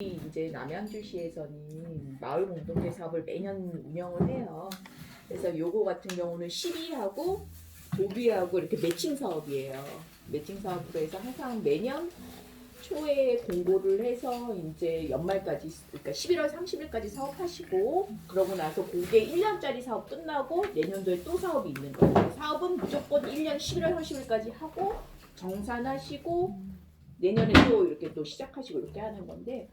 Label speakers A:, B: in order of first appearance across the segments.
A: 이제 남양주시에서는 마을 공동체 사업을 매년 운영을 해요. 그래서 요거 같은 경우는 시비하고 도비하고 이렇게 매칭 사업이에요. 매칭 사업으로 해서 항상 매년 초에 공고를 해서 이제 연말까지 그러니까 11월 30일까지 사업하시고 그러고 나서 그게 1년짜리 사업 끝나고 내년도에 또 사업이 있는 거예요. 사업은 무조건 1년 11월 30일까지 하고 정산하시고 내년에 또 이렇게 또 시작하시고 이렇게 하는 건데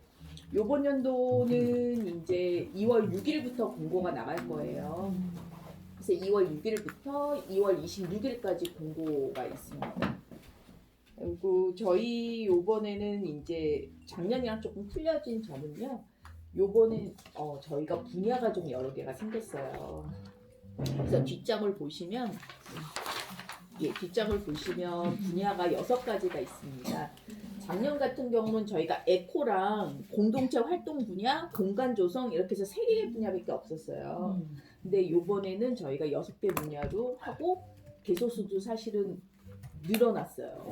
A: 요번 연도는 이제 2월 6일부터 공고가 나갈 거예요. 그래서 2월 6일부터 2월 26일까지 공고가 있습니다. 그리고 저희 요번에는 이제 작년이랑 조금 틀려진 점은요. 요번엔 어, 저희가 분야가 좀 여러 개가 생겼어요. 그래서 뒷장을 보시면 예, 뒷장을 보시면 분야가 여섯 가지가 있습니다. 작년 같은 경우는 저희가 에코랑 공동체 활동 분야, 공간 조성 이렇게 해서 세 개의 분야밖에 없었어요. 근데 요번에는 저희가 여섯 개 분야로 하고 개소수도 사실은 늘어났어요.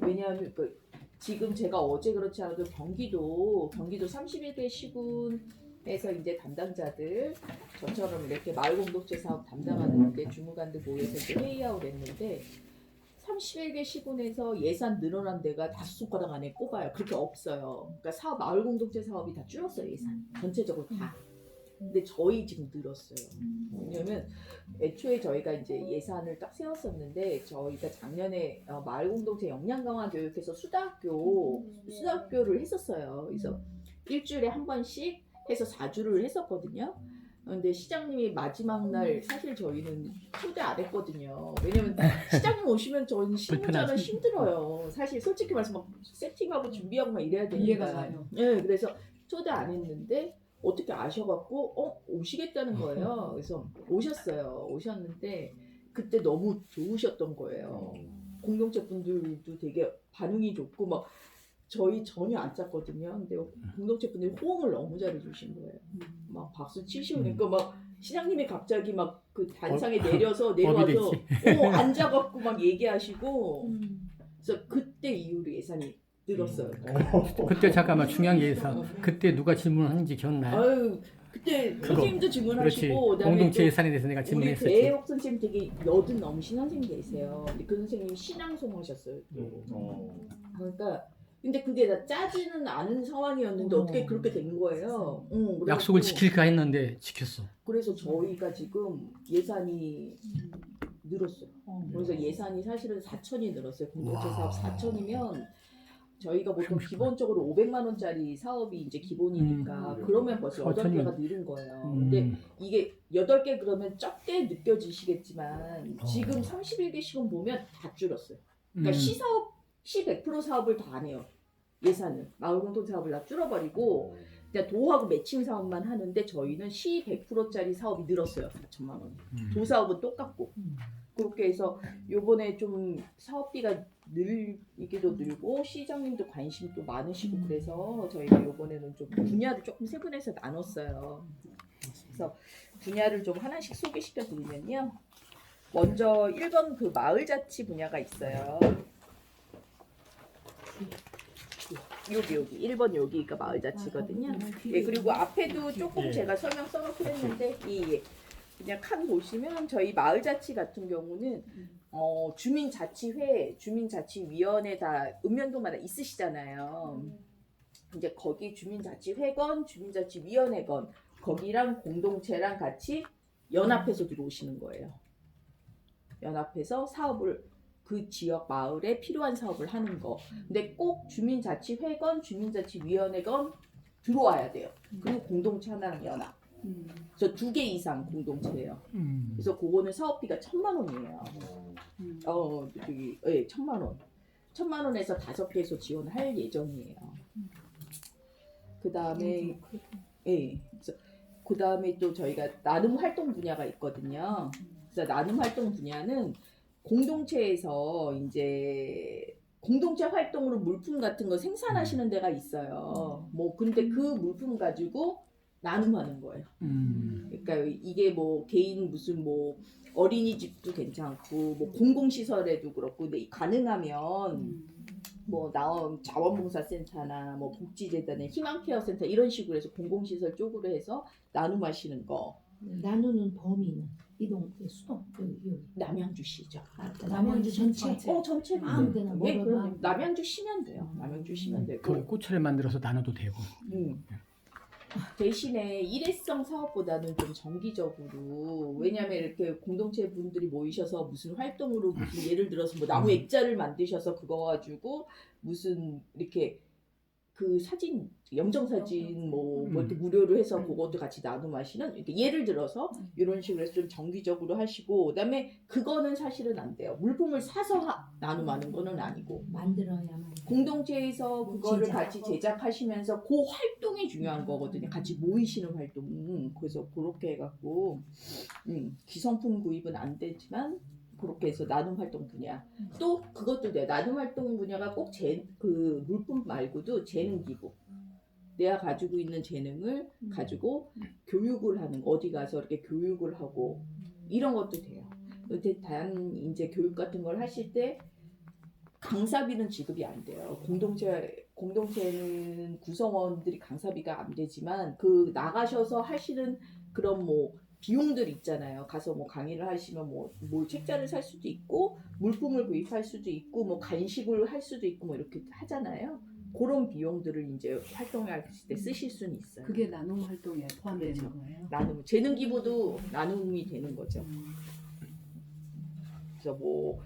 A: 왜냐하면 그 지금 제가 어제 그렇지 않아도 경기도 경기도 31개 시군에서 이제 담당자들 저처럼 이렇게 마을 공동체 사업 담당하는 데 주무관들 모여서 이제 회의하고 했는데 31개 시군에서 예산 늘어난 데가 다섯 손가락 안에 꼽아요. 그렇게 없어요. 그러니까 사업 마을 공동체 사업이 다 줄었어요 예산 전체적으로 다. 근데 저희 지금 늘었어요. 왜냐면 애초에 저희가 이제 예산을 딱 세웠었는데 저희가 작년에 어, 마을 공동체 역량 강화 교육해서 수다학교 수다학교를 했었어요. 그래서 일주일에 한 번씩 해서 4주를 했었거든요. 근데 시장님이 마지막 날 사실 저희는 초대 안 했거든요. 왜냐면 시장님 오시면 저희는 실무자는. 힘들어요. 사실 솔직히 말해서 막 세팅하고 준비하고 막 이래야 되니까.
B: 이해가 가요.
A: 네, 그래서 초대 안 했는데 어떻게 아셔갖고 어 오시겠다는 거예요. 그래서 오셨어요. 오셨는데 그때 너무 좋으셨던 거예요. 공동체 분들도 되게 반응이 좋고 막 저희 전혀 안 짰거든요. 근데 공동체 분들이 호응을 너무 잘해주신 거예요. 막 박수 치시고 그러니까 막 시장님이 갑자기 막 그 단상에 내려서 내려와서 어, 앉아갖고 막 얘기하시고 그래서 그때 이후로 예산이 늘었어요.
C: 그때 잠깐만 중요한 게 있어. 그때 누가 질문하는지 기억나요?
A: 아유 그때
C: 그거.
A: 선생님도. 질문하시고 그다음에
C: 공동체
A: 또
C: 예산에 대해서 내가
A: 우리
C: 질문했었지.
A: 배혜옥 선생님 되게 여든 넘으신 선생님 계세요. 근데 그 선생님이 신앙송 하셨어요. 또. 그러니까 근데 그게 다 짜지는 않은 상황이었는데 어. 떻게 그렇게 된 거예요. 응, 그래갖고
C: 약속을 지킬까 했는데 지켰어.
A: 그래서 저희가 지금 예산이 늘었어요. 그래서 예산이 사실은 4천이 늘었어요. 공동체
C: 와.
A: 사업 4천이면 저희가 보통. 기본적으로 500만 원짜리 사업이 이제 기본이니까
B: 음.
A: 그러면 벌써
C: 사천이면-
A: 8개가 늘은 거예요. 근데
C: 음,
A: 이게 8개 그러면 적게 느껴지시겠지만
C: 어.
A: 지금 31개 시군 보면 다 줄었어요. 그러니까
C: 음.
A: 시사업, 시100% 사업을 다 안 해요. 예산을. 마을 공동 사업을 다 줄어버리고 그냥 도하고 매칭 사업만 하는데 저희는 시 100%짜리 사업이 늘었어요. 4천만 원.
C: 음.
A: 도사업은 똑같고. 그렇게 해서 요번에 좀 사업비가 늘기도 늘고 시장님도 관심 또 많으시고 그래서 저희가 요번에는 좀 분야를 조금 세분해서 나눴어요. 그래서 분야를 좀 하나씩 소개시켜 드리면요. 먼저 1번 그 마을 자치 분야가 있어요. 여기 여기 1번 여기가 마을자치거든요. 예, 그리고 앞에도 조금
C: 예.
A: 제가 설명 써놓긴 했는데 이 예. 그냥 칸 보시면 저희 마을자치 같은 경우는 어, 주민자치회, 주민자치위원회 다 읍면동마다 있으시잖아요. 이제 거기 주민자치회건, 주민자치위원회건 거기랑 공동체랑 같이 연합해서 들어오시는 거예요. 연합해서 사업을 그 지역 마을에 필요한 사업을 하는 거. 근데 꼭 주민자치회건, 주민자치위원회건 들어와야 돼요. 그리고 공동체 하나랑 연합. 저두개 이상 공동체예요.
C: 음.
A: 그래서 그거는 사업비가 천만 원이에요. 어, 저기, 예, 천만 원. 천만 원에서 다섯 개에서 지원할 예정이에요. 그 다음에, 예, 그래서 그 다음에 또 저희가 나눔 활동 분야가 있거든요. 그래서 나눔 활동 분야는 공동체에서 이제 공동체 활동으로 물품 같은 거 생산하시는 데가 있어요. 뭐 근데 그 물품 가지고 나눔하는 거예요.
C: 음.
A: 그러니까 이게 뭐 개인 무슨 뭐 어린이집도 괜찮고 뭐 공공시설에도 그렇고 근데 가능하면 뭐 나온 자원봉사센터나 뭐 복지재단의 희망케어센터 이런 식으로 해서 공공시설 쪽으로 해서 나눔하시는 거
B: 나누는 범위는 이동 수동 여기 여기
A: 남양주시죠.
B: 아, 남양주 전체
A: 어 전체
B: 아무 데나
A: 예,
B: 뭐로
A: 그럼
B: 나-
A: 남양주 시면 돼요. 남양주 시면 되고
C: 거기 꽃차를 만들어서 나눠도 되고.
A: 음. 대신에 일회성 사업보다는 좀 정기적으로 왜냐하면 이렇게 공동체 분들이 모이셔서 무슨 활동으로 무슨 예를 들어서 뭐 나무
C: 음.
A: 액자를 만드셔서 그거 가지고 무슨 이렇게 그 사진 영정 사진 뭐, 뭐 이렇게 무료로 해서 그것도 같이 나눔 하시는 이렇게 예를 들어서 이런 식으로 해서 좀 정기적으로 하시고 그다음에 그거는 사실은 안 돼요. 물품을 사서 하- 나눔하는 거는 아니고.
B: 만들어야만
A: 공동체에서 그거를
B: 제작.
A: 같이 제작하시면서 그 활동이 중요한 거거든요. 같이 모이시는 활동. 음, 그래서 그렇게 해갖고 음, 기성품 구입은 안 되지만 그렇게 해서 나눔 활동 분야. 또 그것도 돼요. 나눔 활동 분야가 꼭 재, 그 물품 말고도 재능 기부. 내가 가지고 있는 재능을 가지고 교육을 하는 거. 어디 가서 이렇게 교육을 하고 이런 것도 돼요. 근데 단 이제 교육 같은 걸 하실 때 강사비는 지급이 안 돼요. 공동체 공동체는 구성원들이 강사비가 안 되지만 그 나가셔서 하시는 그런 뭐 비용들 있잖아요. 가서 뭐 강의를 하시면 뭐, 뭐 책자를 살 수도 있고 물품을 구입할 수도 있고 뭐 간식을 할 수도 있고 뭐 이렇게 하잖아요. 그런 비용들을 이제 활동하실 때 쓰실 수는 있어요.
D: 그게 나눔 활동에 포함되는
A: 그렇죠.
D: 거예요.
A: 나눔 재능 기부도 나눔이 되는 거죠. 그래서 뭐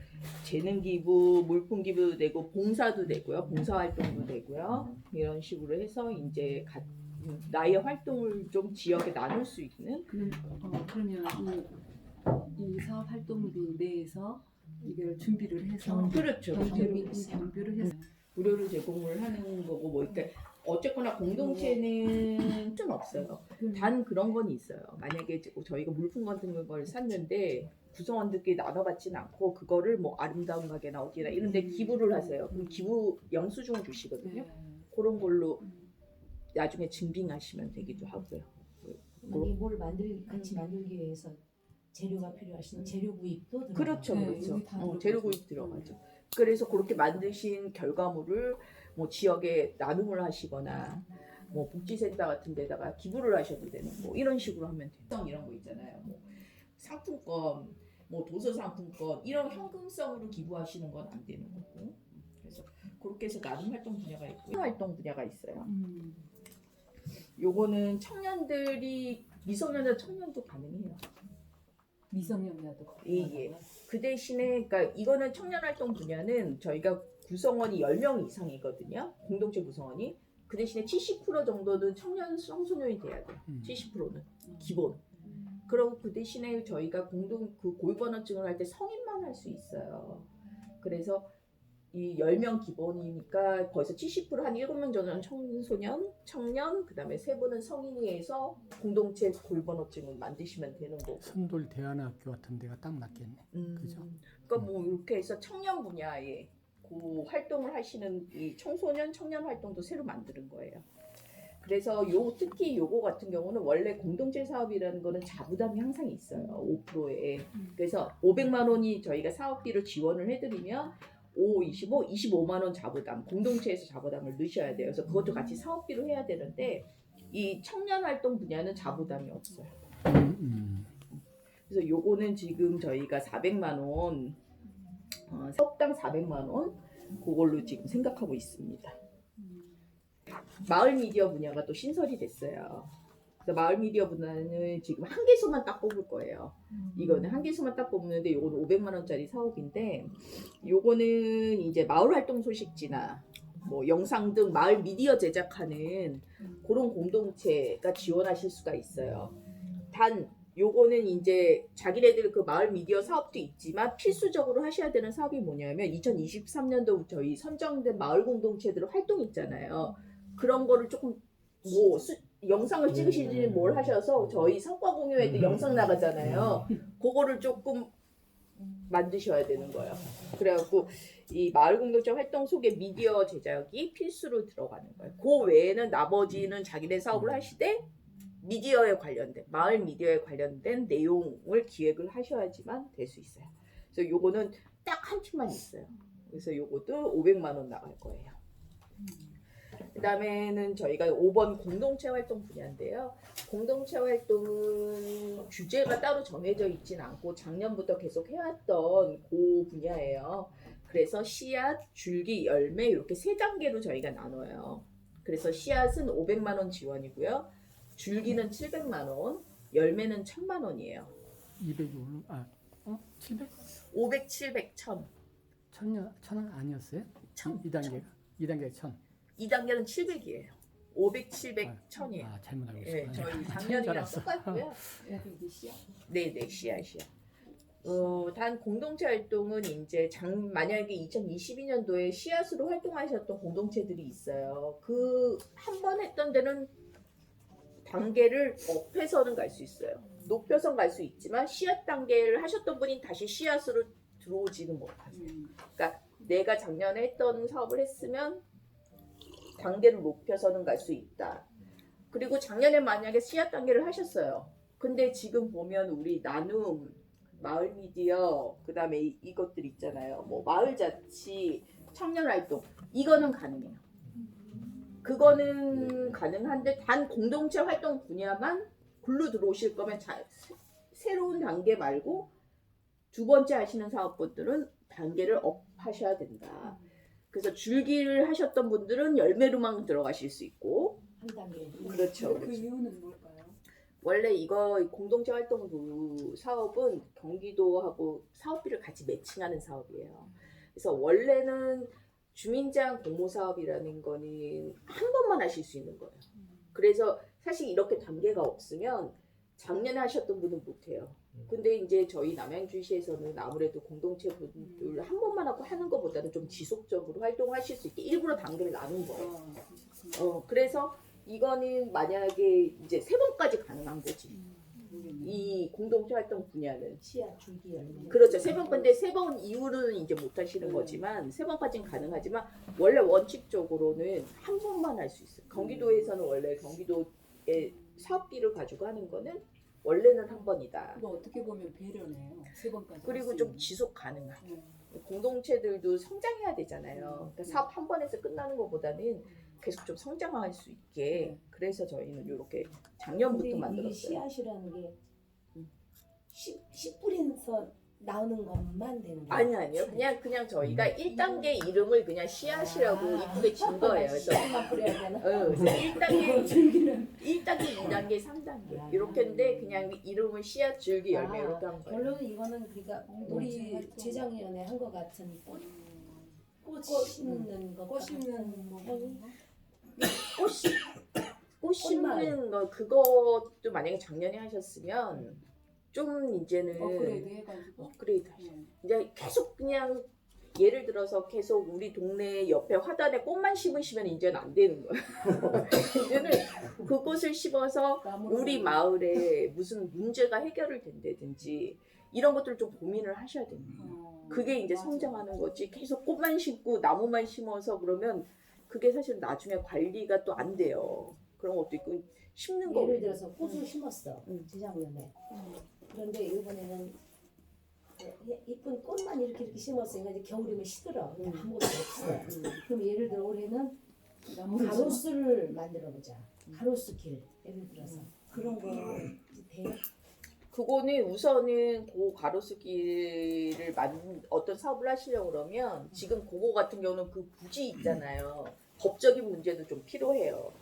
A: 재능 기부, 물품 기부도 되고 봉사도 되고요, 봉사 활동도 되고요. 이런 식으로 해서 이제 가- 음, 나의 활동을 좀 지역에 나눌 수 있는
D: 그럼 어, 그러면 이, 이 사업 활동비 내에서 이걸 준비를 해서
A: 그렇죠.
D: 경비를 경비를 해서
A: 무료로 제공을 하는 거고 뭐 그러니까 어쨌거나 공동체는 좀 없어요. 단 그런 건 있어요. 만약에 저희가 물품 같은 걸 샀는데 구성원들끼리 나눠받지는 않고 그거를 뭐 아름다운 가게나 어디나 이런 데 기부를 하세요. 그럼 기부 영수증 주시거든요.
D: 네.
A: 그런 걸로 나중에 증빙하시면 되기도 하고요.
B: 만약에 뭘 만들 같이 만들기 위해서 재료가 필요하신 재료 구입도 들어가고.
A: 그렇죠,
D: 네,
A: 그렇죠.
D: 여기 다
A: 어,
D: 들어가죠.
A: 재료 구입 들어가죠. 그래서 그렇게 만드신 결과물을 뭐 지역에 나눔을 하시거나 뭐 복지센터 같은 데다가 기부를 하셔도 되는 뭐 이런 식으로 하면 돼요. 이런 거 있잖아요. 뭐 상품권, 뭐 도서 상품권 이런 현금성으로 기부하시는 건 안 되는 거고. 그래서 그렇게 해서 나눔 활동 분야가 있고 활동 분야가 있어요.
D: 음.
A: 요거는 청년들이 미성년자 청년도 가능해요.
D: 미성년자도
A: 예, 예. 그 대신에 그러니까 이거는 청년 활동 분야는 저희가 구성원이 10명 이상이거든요. 공동체 구성원이. 그 대신에 70% 정도는 청년 청소년이 돼야 돼요.
C: 음.
A: 70%는 기본. 그리고 그 대신에 저희가 공동 그 고위번호증을 할 때 성인만 할 수 있어요. 그래서 이 10명 기본이니까 거기서 70%한 7명 정도는 청소년, 청년, 그 다음에 세 분은 성인이 해서 공동체 고위번호증을 만드시면 되는 거고.
C: 순돌 대안학교 같은 데가 딱 맞겠네.
A: 음,
C: 그죠?
A: 그러니까 뭐 이렇게 해서 청년 분야에 그 활동을 하시는 이 청소년 청년 활동도 새로 만드는 거예요. 그래서 요 특히 요거 같은 경우는 원래 공동체 사업이라는 거는 자부담이 항상 있어요. 5%에. 그래서 500만 원이 저희가 사업비를 지원을 해드리면 5, 25, 25만 원 자부담, 공동체에서 자부담을 넣으셔야 돼요. 그래서 그것도 같이 사업비로 해야 되는데 이 청년 활동 분야는 자부담이 없어요.
C: 음, 음.
A: 그래서 요거는 지금 저희가 400만 원, 어, 석당 400만 원, 그걸로 지금 생각하고 있습니다. 마을 미디어 분야가 또 신설이 됐어요. 그래서 마을 미디어 분야는 지금 한 개소만 딱 뽑을 거예요. 이거는 한 개소만 딱 뽑는데 요거는 500만 원짜리 사업인데 요거는 이제 마을 활동 소식지나 뭐 영상 등 마을 미디어 제작하는 그런 공동체가 지원하실 수가 있어요. 단 요거는 이제 자기네들 그 마을 미디어 사업도 있지만 필수적으로 하셔야 되는 사업이 뭐냐면 2023년도 저희 선정된 마을 공동체들 활동 있잖아요. 그런 거를 조금 뭐 수- 영상을 찍으시지 뭘 하셔서 저희 성과 공유회 때
C: 음.
A: 영상 나가잖아요. 그거를 조금 만드셔야 되는 거예요. 그래갖고 이 마을 공동체 활동 속에 미디어 제작이 필수로 들어가는 거예요. 그 외에는 나머지는 자기네 사업을 하시되 미디어에 관련된 마을 미디어에 관련된 내용을 기획을 하셔야지만 될 수 있어요. 그래서 요거는 딱 한 팀만 있어요. 그래서 요것도 500만 원 나갈 거예요. 그 다음에는 저희가 5번 공동체 활동 분야인데요. 공동체 활동은 주제가 따로 정해져 있진 않고 작년부터 계속 해왔던 그 분야예요. 그래서 씨앗, 줄기, 열매 이렇게 세 단계로 저희가 나눠요. 그래서 씨앗은 500만 원 지원이고요. 줄기는 700만 원, 열매는 1000만 원이에요.
C: 200이 오른 아 어? 700?
A: 500, 700, 1000.
C: 천년 천원 아니었어요?
A: 천.
C: 2단계가 2단계 천.
A: 2단계는 700이에요. 500, 700,
C: 아,
A: 1000이에요.
C: 아 잘못 알고
A: 예,
C: 있었구나.
A: 저희
C: 줄
A: 작년이랑. 똑같고요.
D: 씨앗.
A: 네네, 씨앗이요. 어, 단 공동체 활동은 이제 장, 만약에 2022년도에 씨앗으로 활동하셨던 공동체들이 있어요. 그 한 번 했던 데는 단계를 업해서는 갈 수 있어요. 높여서 갈 수 있지만 씨앗 단계를 하셨던 분이 다시 씨앗으로 들어오지는 못하세요.
D: 음.
A: 내가 작년에 했던 사업을 했으면 단계를 높여서는 갈 수 있다. 그리고 작년에 만약에 씨앗 단계를 하셨어요. 근데 지금 보면 우리 나눔, 마을 미디어, 그 다음에 이것들 있잖아요. 뭐 마을 자치, 청년 활동 이거는 가능해요. 그거는 가능한데 단 공동체 활동 분야만 굴러 들어오실 거면 자, 새- 새로운 단계 말고 두 번째 하시는 사업분들은 단계를 업하셔야 된다. 그래서 줄기를 하셨던 분들은 열매로만 들어가실 수 있고
B: 한 단계.
A: 그렇죠.
D: 그 이유는 뭘까요?
A: 원래 이거 공동체 활동부 사업은 경기도하고 사업비를 같이 매칭하는 사업이에요. 그래서 원래는 주민제한 공모 사업이라는 거는 한 번만 하실 수 있는 거예요. 그래서 사실 이렇게 단계가 없으면 작년에 하셨던 분은 못해요. 근데 이제 저희 남양주시에서는 아무래도 공동체 분들 한 번만 하고 하는 것보다는 좀 지속적으로 활동하실 수 있게 일부러 단계를 나눈 거예요.
D: 어.
A: 어, 그래서 이거는 만약에 이제 세 번까지 가능한 거지. 이 공동체 활동 분야는.
B: 씨앗, 줄기, 열매.
A: 그렇죠. 세번 건데 세 번 이후로는 이제 못 하시는
D: 음.
A: 거지만 세 번까지는 가능하지만 원래 원칙적으로는 한 번만 할 수 있어요. 경기도에서는 원래 경기도의 사업비를 가지고 하는 거는 원래는 한 번이다.
D: 이거 어떻게 보면 배려네요. 세 번까지.
A: 그리고
D: 할수
A: 좀
D: 있는.
A: 지속 가능한.
D: 음.
A: 공동체들도 성장해야 되잖아요. 그러니까
D: 음.
A: 사업 한 번에서 끝나는 것보다는 계속 좀 성장할 수 있게
D: 네.
A: 그래서 저희는 이렇게
B: 근데
A: 작년부터 만들었어요.
B: 씨앗이라는 게
A: 음.
B: 씨, 씨 뿌리에서 나오는 것만 되는 거예요.
A: 아니 아니요. 그냥 그냥 저희가
C: 음.
A: 1단계 이름을 그냥 씨앗이라고
B: 아.
A: 이쁘게 진 거예요. 그래서
B: 씨앗만 뿌려야 되나?
A: 어, 그래서 1단계,
B: 줄기는
A: 1단계, 2단계, 3단계
B: 아.
A: 이렇게 했는데 그냥 이름을 씨앗, 줄기, 열매
B: 아,
A: 이렇게 한 거예요.
B: 결론은 이거는 그러니까 우리
D: 활동.
B: 재작년에 한 것 같은 꽃,
D: 음.
B: 꽃 심는 거,
D: 꽃 심는 뭐?
A: 꽃, 심- 꽃 심는 거 그것도 만약에 작년에 하셨으면 좀 이제는
D: 업그레이드 해가지고.
A: 업그레이드 하셔.
D: 네.
A: 이제 계속 그냥 예를 들어서 계속 우리 동네 옆에 화단에 꽃만 심으시면 이제는 안 되는 거예요. 이제는 그 꽃을 심어서 우리 마을에 무슨 문제가 해결을 된다든지 이런 것들을 좀 고민을 하셔야 됩니다.
D: 어,
A: 그게 이제
D: 맞아.
A: 성장하는 거지. 계속 꽃만 심고 나무만 심어서 그러면 그게 사실 나중에 관리가 또 안 돼요. 그런 것도 있고 심는 거.
B: 예를 들어서 꽃을 심었어
A: 음.
B: 재작년에
D: 음.
B: 그런데 이번에는 예- 이쁜 꽃만 이렇게 이렇게 심었으니까 이제 겨울이면 시들어 그냥
A: 음.
B: 아무것도 없어 그럼 예를 들어 올해는 가로수를 만들어 보자 가로수 길 예를 들어서 그런 거 돼요?
A: 그거는 우선은 그 가로수길을 만 어떤 사업을 하시려고 그러면 지금 그거 같은 경우는 그 부지 있잖아요. 법적인 문제도 좀 필요해요.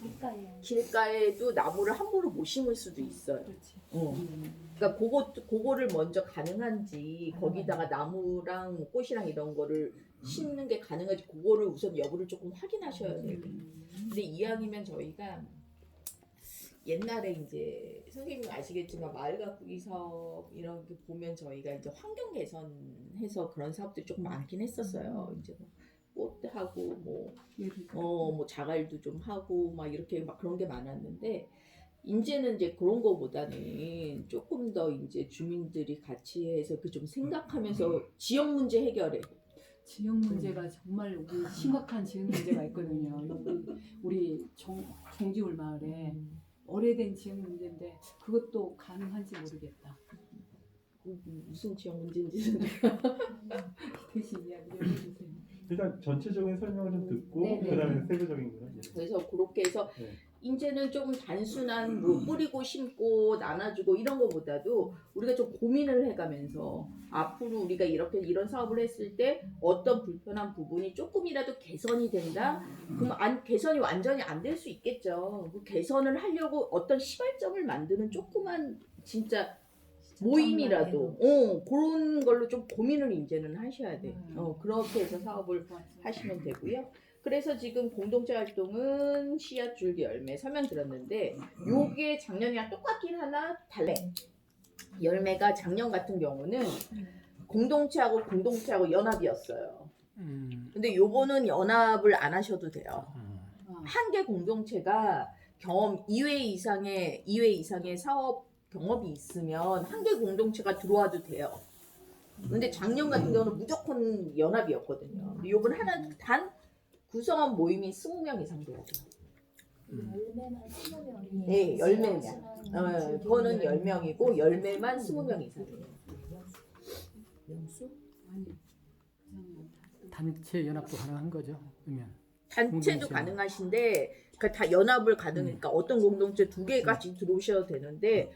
B: 길가에
A: 길가에도 나무를 함부로 못 심을 수도 있어요.
D: 그렇지.
A: 어. 그러니까 그거 그거를 먼저 가능한지 거기다가 나무랑 뭐 꽃이랑 이런 거를 심는 게 가능한지 그거를 우선 여부를 조금 확인하셔야 돼요.
D: 음.
A: 근데 이왕이면 저희가 옛날에 이제 선생님 아시겠지만 마을 가꾸기 사업 이런 게 보면 저희가 이제 환경 개선해서 그런 사업들이 조금 많긴 했었어요. 이제 뭐 꽃하고 뭐.
D: 어,
A: 뭐 자갈도 좀 하고 막 이렇게 막 그런 게 많았는데 이제는 이제 그런 거보다는 조금 더 이제 주민들이 같이 해서 그 좀 생각하면서 지역 문제 해결에
D: 지역 문제가 정말 우리 심각한 지역 문제가 있거든요. 여기 우리 정, 정지울 마을에 오래된 지역 문제인데 그것도 가능한지 모르겠다.
A: 무슨 지역 문제인지는
D: 대신 이야기를 해주세요.
E: 일단 전체적인 설명을 좀 듣고
B: 네, 네.
E: 그다음에 세부적인 거는 이제
A: 그래서 그렇게 해서
E: 네.
A: 이제는 좀 단순한 뭐 뿌리고 심고 나눠주고 이런 것보다도 우리가 좀 고민을 해가면서 앞으로 우리가 이렇게 이런 사업을 했을 때 어떤 불편한 부분이 조금이라도 개선이 된다. 그럼 안, 개선이 완전히 안 될 수 있겠죠. 그 개선을 하려고 어떤 시발점을 만드는 조그만 진짜 모임이라도 어, 그런 걸로 좀 고민을 이제는 하셔야 돼.
D: 음.
A: 어, 그렇게 해서 사업을 하시면 되고요. 그래서 지금 공동체 활동은 씨앗 줄기 열매 설명 들었는데 요게 작년이랑 똑같긴 하나 달래. 열매가 작년 같은 경우는 공동체하고 공동체하고 연합이었어요.
C: 음.
A: 근데 요거는 연합을 안 하셔도 돼요. 한 개 공동체가 경험 2회 이상의 2회 이상의 사업 경험이 있으면 한 개 공동체가 들어와도 돼요. 근데 작년 같은 경우는 무조건 연합이었거든요. 요번 하나 단 구성원 모임이 20명 이상 돼요.
B: 열매만 20명이
A: 네, 열매면. 어, 그거는 10명이고 열매만 20명 이상이에요.
C: 단체 연합도 가능한 거죠. 그러면
A: 단체도
C: 공동체.
A: 가능하신데 그다 연합을 가능하니까 어떤 공동체 두 개까지 들어오셔도 되는데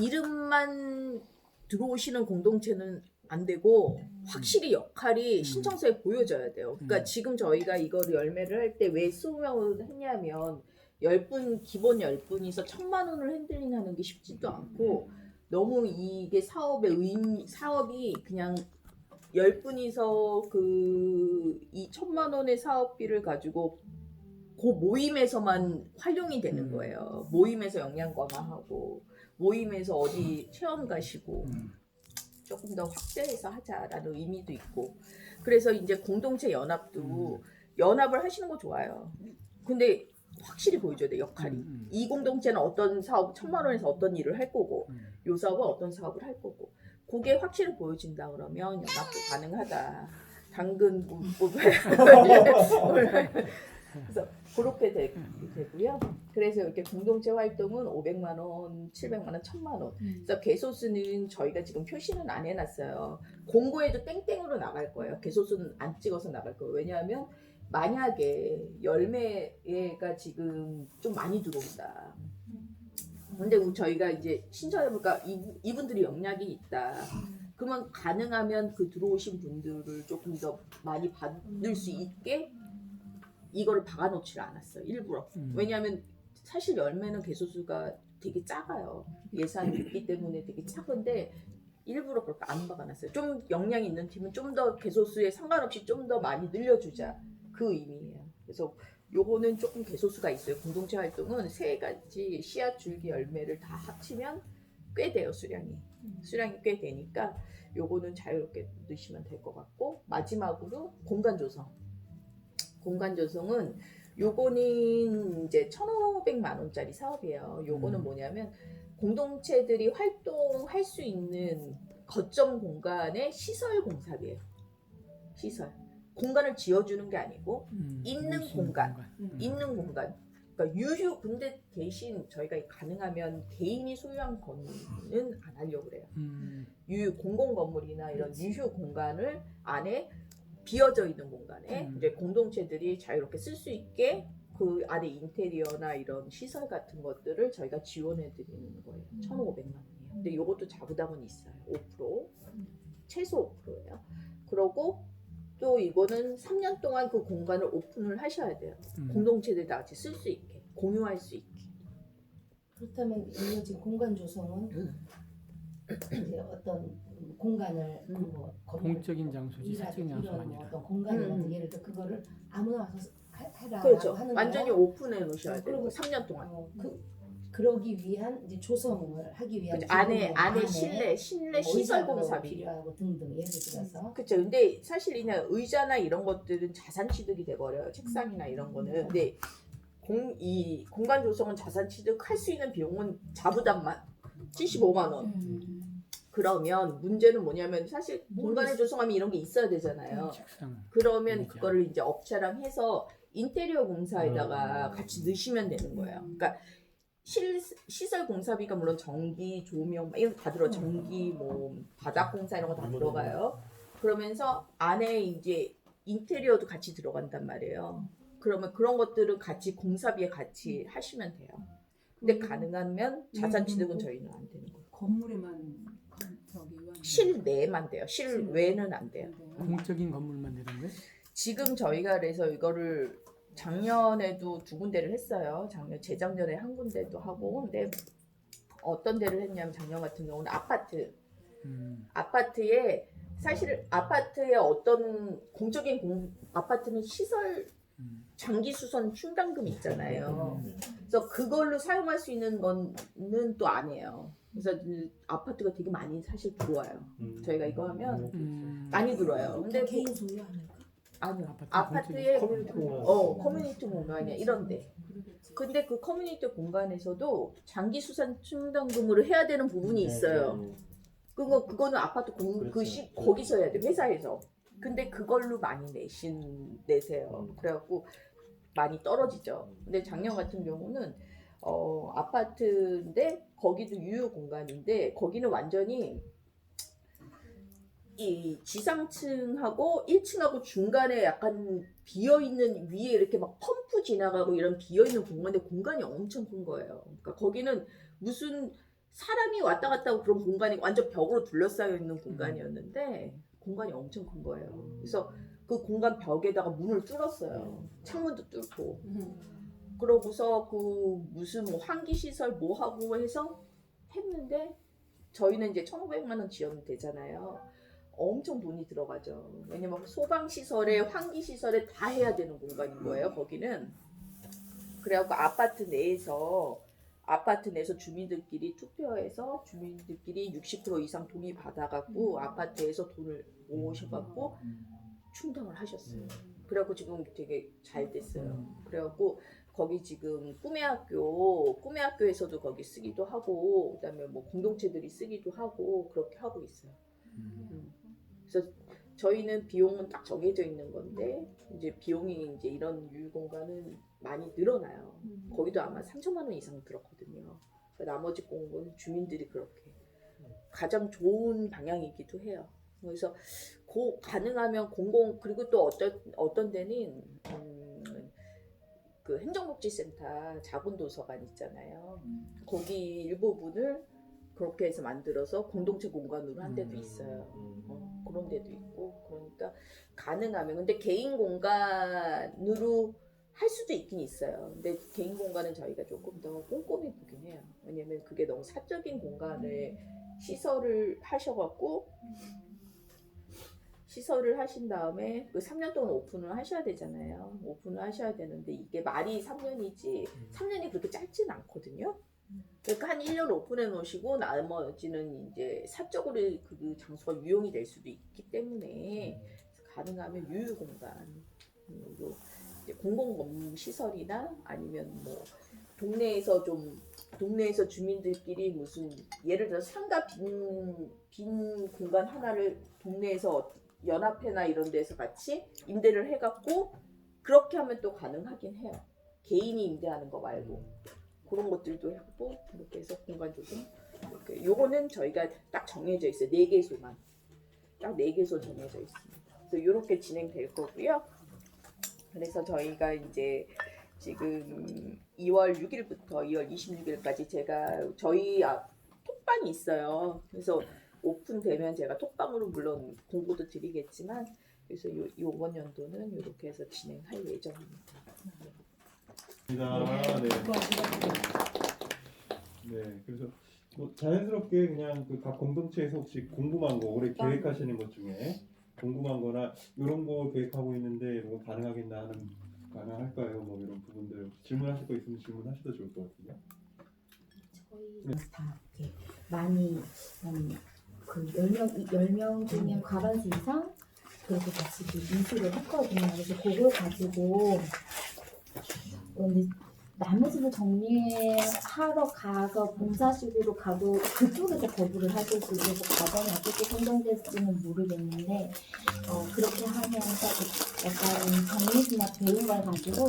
A: 이름만 들어오시는 공동체는 안 되고 확실히 역할이
C: 음.
A: 신청서에 보여져야 돼요. 그러니까
C: 음.
A: 지금 저희가 이거를 열매를 할 때 왜 20명을 했냐면 10분 기본 10분이서 천만 원을 핸들링 하는 게 쉽지도 않고 너무 이게 사업의 의미 사업이 그냥 10분이서 그이 천만 원의 사업비를 가지고 그 모임에서만 활용이 되는
C: 음.
A: 거예요. 모임에서 역량검화하고 모임에서 어디 체험 가시고
C: 음.
A: 조금 더 확대해서 하자라는 의미도 있고 그래서 이제 공동체 연합도 연합을 하시는 거 좋아요. 근데 확실히 보여줘야 돼 역할이.
C: 음.
A: 이 공동체는 어떤 사업 천만 원에서 어떤 일을 할 거고
C: 음.
A: 요 사업은 어떤 사업을 할 거고 그게 확실히 보여진다 그러면 연합도 가능하다. 당근 뭐, 뽑아야 그래서 그렇게 되, 되고요. 그래서 이렇게 공동체 활동은 500만 원, 700만 원, 1000만 원. 그래서 개소수는 저희가 지금 표시는 안 해놨어요. 공고에도 땡땡으로 나갈 거예요. 개소수는 안 찍어서 나갈 거예요. 왜냐하면 만약에 열매가 지금 좀 많이 들어온다. 근데 저희가 이제 신청해볼까 이- 이분들이 영향이 있다. 그러면 가능하면 그 들어오신 분들을 조금 더 많이 받을 수 있게 이거를 박아놓지를 않았어요. 일부러.
C: 음.
A: 왜냐하면 사실 열매는 개소수가 되게 작아요. 예산이 있기 때문에 되게 작은데 일부러 그렇게 안 박아놨어요. 좀 역량이 있는 팀은 좀 더 개소수에 상관없이 좀 더 많이 늘려주자 그 의미예요. 그래서 요거는 조금 개소수가 있어요. 공동체 활동은 세 가지 씨앗 줄기 열매를 다 합치면 꽤 돼요 수량이. 수량이 꽤 되니까 요거는 자유롭게 넣으시면 될 것 같고 마지막으로 공간 조성. 공간 조성은 요거는 이제 1,500만 원짜리 사업이에요. 요거는
C: 음.
A: 뭐냐면 공동체들이 활동할 수 있는 거점 공간의 시설 공사비예요. 시설. 공간을 지어주는 게 아니고
C: 음.
A: 있는 공간.
C: 음.
A: 있는 공간. 그러니까 유휴 근데 대신 저희가 가능하면 개인이 소유한 건물은 안 하려고 그래요.
C: 음.
A: 유휴 공공 건물이나 이런
D: 그렇지.
A: 유휴 공간을 안에 비어져 있는 공간에
C: 음.
A: 이제 공동체들이 자유롭게 쓸 수 있게 그 안에 인테리어나 이런 시설 같은 것들을 저희가 지원해 드리는 거예요. 1,500만 원이에요. 근데 이것도 자부담은 있어요. 5% 최소 5%예요. 그러고 또 이거는 3년 동안 그 공간을 오픈을 하셔야 돼요.
C: 음.
A: 공동체들 다 같이 쓸 수 있게 공유할 수 있게.
B: 그렇다면 지금 공간 조성은 이제 어떤 공간을
A: 음.
B: 건물
C: 공적인 장소지 사적인 장소가
B: 뭐
C: 아니라.
B: 어떤 공간이라든지
A: 음.
B: 예를 들어 그거를 아무나 와서 하- 해라
A: 그렇죠.
B: 하는
A: 완전히
B: 거야?
A: 오픈해 놓으셔야
B: 어,
A: 돼요.
B: 그리고
A: 3년 동안.
B: 어, 그 그러기 위한 이제 조성을 하기 위한
A: 그죠? 안에 안에
B: 안에
A: 실내 실내
B: 뭐
A: 시설
B: 의자도
A: 공사비.
B: 필요하고 등등 예를 들어서
A: 그렇죠. 근데 사실 그냥 의자나 이런 것들은 자산 취득이 돼 버려요. 책상이나 이런 거는. 근데 공 이 공간 조성은 자산 취득할 수 있는 비용은 자부담만 75만 원.
B: 음.
A: 그러면 문제는 뭐냐면 사실
B: 뭘
A: 공간을
B: 있-
A: 조성하면 이런 게 있어야 되잖아요.
C: 책상.
A: 그러면. 그거를 이제 업체랑 해서 인테리어 공사에다가
C: 음.
A: 같이 넣으시면 되는 거예요. 그러니까 실, 시설 공사비가 물론 전기, 조명 막 이런 거 다 들어 전기 뭐 바닥 공사 이런 거 다 들어가요. 그러면서 안에 이제 인테리어도 같이 들어간단 말이에요. 그러면 그런 것들은 같이 공사비에 같이 하시면 돼요. 근데 가능하면 자산 취득은 저희는 안 되는 거예요.
D: 건물에만 건- 저기 의원님.
A: 실내만 돼요. 실외는 안 돼요.
C: 공적인 건물만 되는 거예요?
A: 지금 저희가 그래서 이거를 작년에도 두 군데를 했어요. 작년 재작년에 한 군데도 하고 근데 어떤 데를 했냐면 작년 같은 경우는 아파트
C: 음.
A: 아파트에 사실 아파트에 어떤 공적인 공, 아파트는 시설
C: 음.
A: 장기 수선 충당금 있잖아요.
C: 음.
A: 그래서 그걸로 사용할 수 있는 거는 또 아니에요. 그래서 이 아파트가 되게 많이 사실 들어와요.
E: 음.
A: 저희가 이거 하면
C: 음.
A: 많이 들어와요. 근데
B: 다 개인 소유 아닐까?
A: 아니요.
C: 아파트
A: 아파트에
E: 커뮤니티 공간.
A: 어 커뮤니티 공간이야 이런데. 근데 그 커뮤니티 공간에서도 장기 수산 충당금으로 해야 되는 부분이 있어요. 그거 그거는 아파트 공, 그
E: 그렇죠.
A: 시, 거기서 해야 돼 회사에서. 근데 그걸로 많이 내신 내세요.
E: 음.
A: 그래갖고 많이 떨어지죠. 근데 작년 같은 경우는 어 아파트인데 거기도 유휴 공간인데 거기는 완전히 이 지상층하고 1층하고 중간에 약간 비어 있는 위에 이렇게 막 펌프 지나가고 이런 비어 있는 공간인데 공간이 엄청 큰 거예요. 그러니까 거기는 무슨 사람이 왔다 갔다 하고 그런 공간이 완전 벽으로 둘러싸여 있는 공간이었는데 공간이 엄청 큰 거예요. 그래서 그 공간 벽에다가 문을 뚫었어요. 창문도 뚫고. 그러고서 그 무슨 뭐 환기 시설 뭐 하고 해서 했는데 저희는 이제 1,500만 원 지원이 되잖아요. 엄청 돈이 들어가죠. 왜냐면 소방 시설에 환기 시설에 다 해야 되는 공간인 거예요. 거기는. 그래갖고 아파트 내에서 아파트 내에서 주민들끼리 투표해서 주민들끼리 60% 이상 동의 받아갖고 아파트에서 돈을 모으셔갖고 충당을 하셨어요. 그래갖고 지금 되게 잘 됐어요. 그래갖고 거기 지금 꿈의 학교, 꿈의 학교에서도 거기 쓰기도 하고, 그 다음에 뭐 공동체들이 쓰기도 하고 그렇게 하고 있어요.
C: 음.
A: 그래서 저희는 비용은 딱 정해져 있는 건데 이제 비용이 이제 이런 유휴 공간은 많이 늘어나요. 거기도 아마 3천만 원 이상 들었거든요. 그러니까 나머지 공간은 주민들이 그렇게 가장 좋은 방향이기도 해요. 그래서 고, 가능하면 공공 그리고 또 어떤 어떤 데는 음, 그 행정복지센터 자본도서관 있잖아요. 거기 일부분을 그렇게 해서 만들어서 공동체 공간으로 한 데도 있어요. 어, 그런 데도 있고 그러니까 가능하면 근데 개인 공간으로 할 수도 있긴 있어요. 근데 개인 공간은 저희가 조금 더 꼼꼼히 보긴 해요. 왜냐면 그게 너무 사적인 공간을 시설을 하셔갖고 시설을 하신 다음에 그 3년 동안 오픈을 하셔야 되잖아요. 오픈을 하셔야 되는데 이게 말이 3년이지 3년이 그렇게 짧진 않거든요. 그러니까 한 1년 오픈해 놓으시고 나머지는 이제 사적으로 그 장소가 유용이 될 수도 있기 때문에 가능하면 유휴 공간, 이제 공공 시설이나 아니면 뭐 동네에서 좀 동네에서 주민들끼리 무슨 예를 들어 상가 빈, 빈 공간 하나를 동네에서 연합회나 이런 데서 같이 임대를 해갖고 그렇게 하면 또 가능하긴 해요. 개인이 임대하는 거 말고 그런 것들도 하고 이렇게 해서 공간 조금 이렇게 요거는 저희가 딱 정해져 있어요. 네 개소만 딱 네 개소 정해져 있습니다. 그래서 이렇게 진행될 거고요. 그래서 저희가 이제 지금 2월 6일부터 2월 26일까지 제가 저희 아, 톡방이 있어요. 그래서 오픈되면 제가 톡방으로 물론 공고도 드리겠지만 그래서 요, 요번 연도는 이렇게 해서 진행할 예정입니다.
E: 감사합니다. 네. 네, 그래서 뭐 자연스럽게 그냥 그 각 공동체에서 혹시 궁금한 거 올해 계획하시는 것 중에 궁금한 거나 이런 거 계획하고 있는데 이런 거 가능하겠나 하는 가능할까요? 뭐 이런 부분들 질문하실 거 있으면 질문하셔도 좋을 것.
B: 저희 다 이렇게 많이 음, 그 10명, 10명 중에 과반수 이상 그렇게 같이 그 인수를 했거든요. 그래서 그걸 가지고 근데 나머지는 정리하러 가서 봉사식으로 가도 그쪽에서 거부를 하실 수 있고 과정이 어떻게 선정될지는 모르겠는데 어, 그렇게 하면서 그 약간 정리나 배운 걸 가지고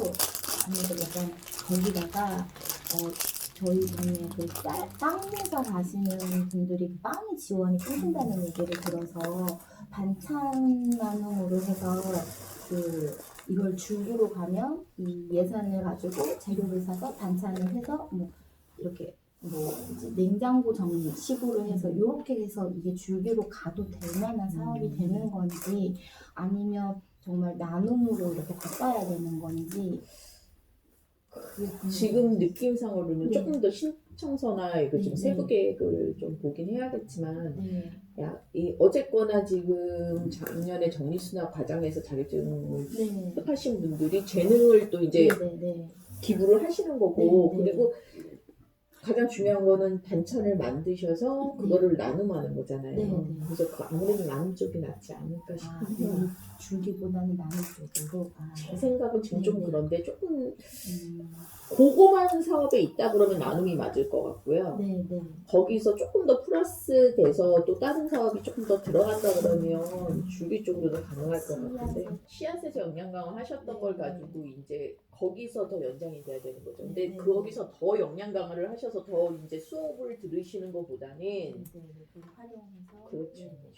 B: 아무래도 약간 거기다가 어, 저희 동네 그 쌀- 빵모사 가시는 분들이 그 빵이 지원이 끊긴다는 얘기를 들어서 반찬 나눔으로 해서 그 이걸 줄기로 가면 이 예산을 가지고 재료를 사서 반찬을 해서 뭐 이렇게 뭐 이제 냉장고 정식으로 해서 이렇게 해서 이게 줄기로 가도 될 만한 사업이 되는 건지 아니면 정말 나눔으로 이렇게 바꿔야 되는 건지.
A: 지금 느낌상으로는
B: 네.
A: 조금 더 신청서나 이거 좀
B: 네,
A: 세부
B: 네.
A: 계획을 좀 보긴 해야겠지만
B: 네.
A: 야, 이 어쨌거나 지금 작년에 정리수납 과정에서 자격증을
B: 네.
A: 하신 분들이 재능을 또 이제
B: 네, 네,
A: 기부를 하시는 거고
B: 네, 네.
A: 그리고 가장 중요한 거는 반찬을 만드셔서 그거를 나눔하는 거잖아요.
B: 네, 네.
A: 그래서 그 아무래도 나눔 쪽이 낫지 않을까
B: 아,
A: 싶어요.
B: 네. 줄기보다는 나는 쪽으로. 아,
A: 제 생각은 지금 좀
B: 네, 네.
A: 그런데 조금
B: 음,
A: 고거만 사업에 있다 그러면 나눔이 맞을 것 같고요.
B: 네, 네.
A: 거기서 조금 더 플러스 돼서 또 다른 사업이 조금 더 들어간다 그러면 줄기 쪽으로도 가능할 것 같은데 씨앗에서 영양 강화 하셨던 걸 가지고 이제 거기서 더 연장이 돼야 되는 거죠. 근데
B: 네.
A: 거기서 더 영양 강화를 하셔서 더 이제 수업을 들으시는 것보다는
B: 네, 네. 그걸 활용해서.
A: 그렇죠.
B: 네.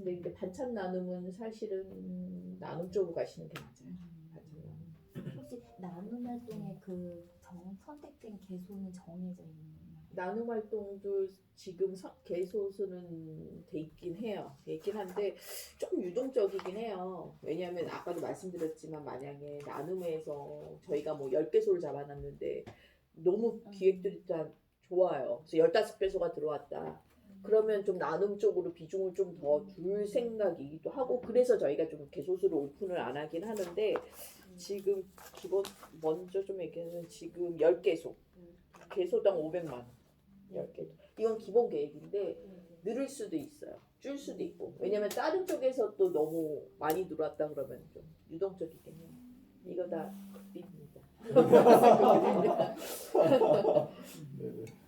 A: 근데 이제 반찬 나눔은 사실은 나눔 쪽으로 가시는 게 맞아요.
B: 음.
A: 반찬 나눔.
B: 혹시 나눔 활동의 그 정, 선택된 개소는 정해져 있나요?
A: 나눔 활동도 지금 서- 개소수는 돼 있긴 해요. 돼 있긴 한데 조금 유동적이긴 해요. 왜냐하면 아까도 말씀드렸지만 만약에 나눔에서 저희가 뭐 10개소를 잡아놨는데 너무 기획들이 다 좋아요. 그래서 15배소가 들어왔다. 그러면 좀 나눔 쪽으로 비중을 좀더둘 생각이기도 하고 그래서 저희가 좀 개소수로 오픈을 안 하긴 하는데 지금 기본 먼저 좀 얘기하면 지금 10개소. 개소당 500만. 원 10개 이건 기본 계획인데 늘을 수도 있어요. 줄 수도 있고. 왜냐면 다른 쪽에서 또 너무 많이 들어왔다 그러면 좀 유동적이긴 해요. 이거 다 빅입니다.
E: 네네.